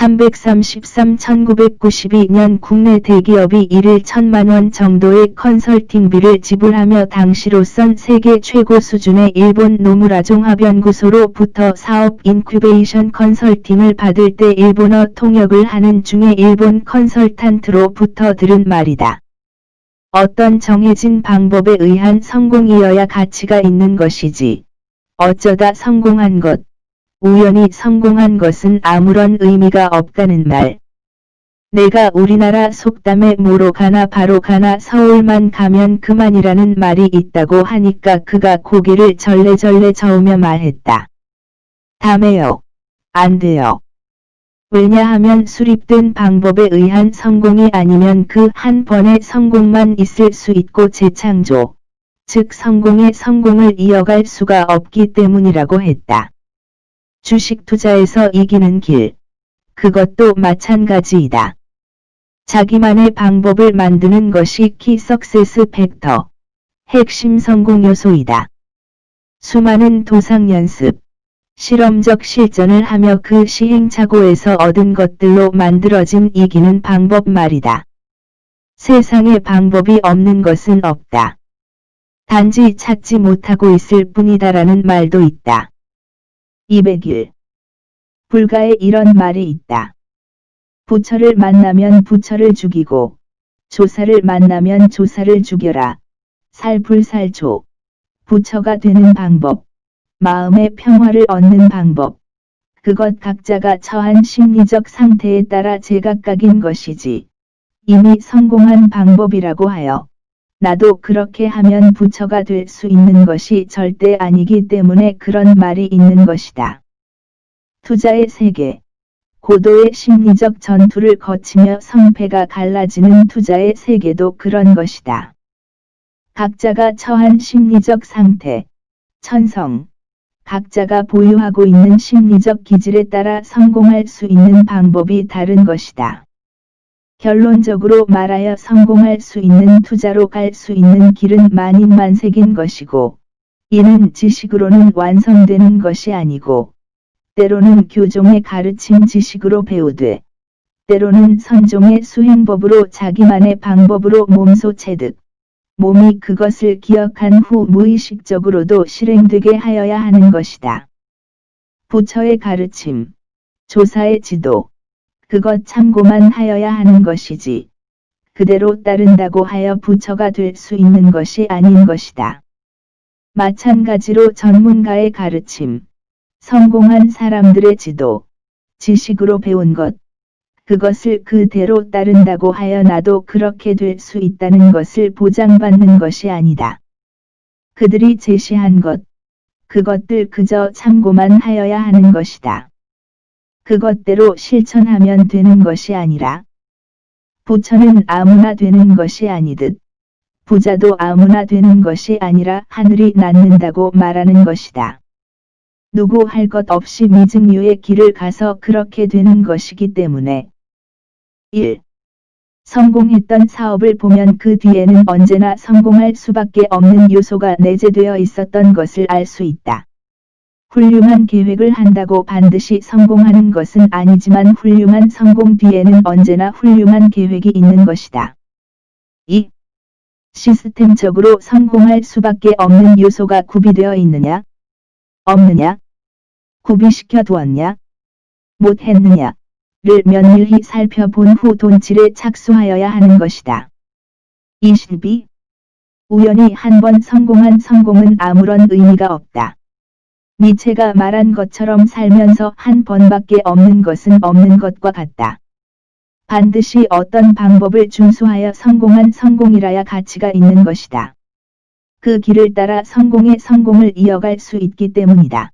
(333-1992년) 국내 대기업이 1일 천만원 정도의 컨설팅비를 지불하며 당시로선 세계 최고 수준의 일본 노무라 종합연구소로부터 사업 인큐베이션 컨설팅을 받을 때 일본어 통역을 하는 중에 일본 컨설탄트로부터 들은 말이다. 어떤 정해진 방법에 의한 성공이어야 가치가 있는 것이지. 어쩌다 성공한 것, 우연히 성공한 것은 아무런 의미가 없다는 말. 내가 우리나라 속담에 뭐로 가나 바로 가나 서울만 가면 그만이라는 말이 있다고 하니까 그가 고개를 절레절레 저으며 말했다. 다매요. 안 돼요. 왜냐하면 수립된 방법에 의한 성공이 아니면 그 한 번의 성공만 있을 수 있고 재창조, 즉 성공의 성공을 이어갈 수가 없기 때문이라고 했다. 주식 투자에서 이기는 길. 그것도 마찬가지이다. 자기만의 방법을 만드는 것이 키 석세스 팩터. 핵심 성공 요소이다. 수많은 도상 연습, 실험적 실전을 하며 그 시행착오에서 얻은 것들로 만들어진 이기는 방법 말이다. 세상에 방법이 없는 것은 없다. 단지 찾지 못하고 있을 뿐이다라는 말도 있다. 201. 불가에 이런 말이 있다. 부처를 만나면 부처를 죽이고, 조사를 만나면 조사를 죽여라. 살불살조. 부처가 되는 방법. 마음의 평화를 얻는 방법. 그것 각자가 처한 심리적 상태에 따라 제각각인 것이지. 이미 성공한 방법이라고 하여. 나도 그렇게 하면 부처가 될 수 있는 것이 절대 아니기 때문에 그런 말이 있는 것이다. 투자의 세계. 고도의 심리적 전투를 거치며 성패가 갈라지는 투자의 세계도 그런 것이다. 각자가 처한 심리적 상태, 천성, 각자가 보유하고 있는 심리적 기질에 따라 성공할 수 있는 방법이 다른 것이다. 결론적으로 말하여 성공할 수 있는 투자로 갈 수 있는 길은 만인만색인 것이고, 이는 지식으로는 완성되는 것이 아니고, 때로는 교종의 가르침 지식으로 배우되, 때로는 선종의 수행법으로 자기만의 방법으로 몸소 체득, 몸이 그것을 기억한 후 무의식적으로도 실행되게 하여야 하는 것이다. 부처의 가르침, 조사의 지도, 그것 참고만 하여야 하는 것이지. 그대로 따른다고 하여 부처가 될 수 있는 것이 아닌 것이다. 마찬가지로 전문가의 가르침, 성공한 사람들의 지도, 지식으로 배운 것, 그것을 그대로 따른다고 하여 나도 그렇게 될 수 있다는 것을 보장받는 것이 아니다. 그들이 제시한 것, 그것들 그저 참고만 하여야 하는 것이다. 그것대로 실천하면 되는 것이 아니라 부처는 아무나 되는 것이 아니듯 부자도 아무나 되는 것이 아니라 하늘이 낳는다고 말하는 것이다. 누구 할 것 없이 미증유의 길을 가서 그렇게 되는 것이기 때문에 1. 성공했던 사업을 보면 그 뒤에는 언제나 성공할 수밖에 없는 요소가 내재되어 있었던 것을 알 수 있다. 훌륭한 계획을 한다고 반드시 성공하는 것은 아니지만 훌륭한 성공 뒤에는 언제나 훌륭한 계획이 있는 것이다. 2. 시스템적으로 성공할 수밖에 없는 요소가 구비되어 있느냐? 없느냐? 구비시켜 두었냐? 못했느냐? 를 면밀히 살펴본 후 돈칠에 착수하여야 하는 것이다. 22. 우연히 한 번 성공한 성공은 아무런 의미가 없다. 니체가 말한 것처럼 살면서 한 번밖에 없는 것은 없는 것과 같다. 반드시 어떤 방법을 준수하여 성공한 성공이라야 가치가 있는 것이다. 그 길을 따라 성공의 성공을 이어갈 수 있기 때문이다.